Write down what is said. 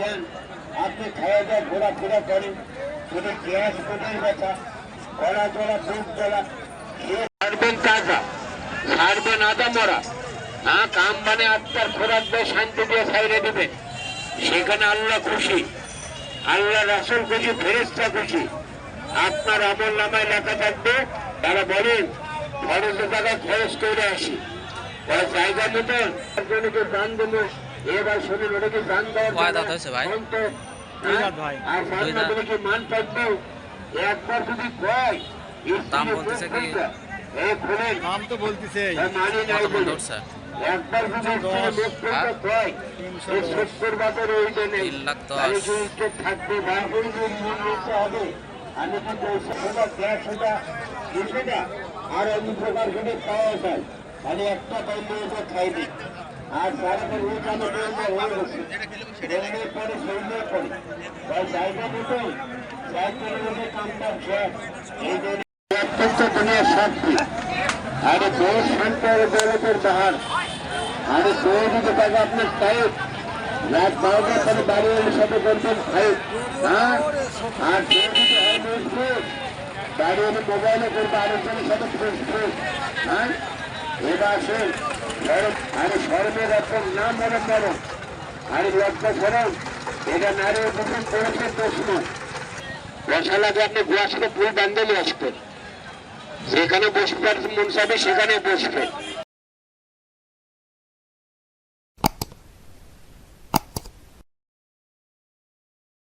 নেন। আপনি খাওয়া দাওয়া, ঘোরাফেরা করেন। যদি গ্যাস পেটের ব্যথা গলা জলা বুক জ্বলা ছাড়বেন তাজা। ছাড়বেন আদা মরা। হ্যাঁ কাম মানে আত্মার খোরাক দিয়ে, শান্তি দিয়ে সাইরে দেবেন সেখানে আল্লাহ খুশি। আল্লাহ রাসুল খুশি ফেরেস্তা খুশি। আপনার আমল নামায় লেখা থাকবে, তারা বলেন খরচের টাকা খরচ করে আসি। জায়গা মতন। একজনকে দান দেবো এবার শুনুন ওটাকে দান দেওয়ার কয় দাঁত হয়েছে ভাই? ভাই। আর সামনে দাঁত। কি মান থাকবে? একবার যদি কয় দাম বলতেছে কি? এই খুলেন দাম তো বলতেছে। মানি কত মন। একবার যদি কয় এই সত্তর বাতের ওইটা নেই। তাহলে যদি মন হবে। আমি কি গ্যাস সোজা আর অন্য প্রকার করে খাওয়া যায়। মানে একটা পাইলে ওটা খাইবে। আর তারপরে ওই বলবে হয়ে গেছে বললে পরে সইলে পরে। তাই জায়গা মতো। মধ্যে কামটা শেষ, এই অত্যন্ত দুনিয়ার শান্তি। আরে শান্তি আর দৌলতের বাহার আরে তৈরি কাজ আপনার সাহেব রাত সাহেব হ্যাঁ? মোবাইলে করবে, আরেকজনের সাথে হ্যাঁ? করেছে প্রশ্ন। বসা লাগে আপনি গুয়াশকে ফুল বান্ধলে যেখানে বসবার মন চাবে সেখানে বসবে।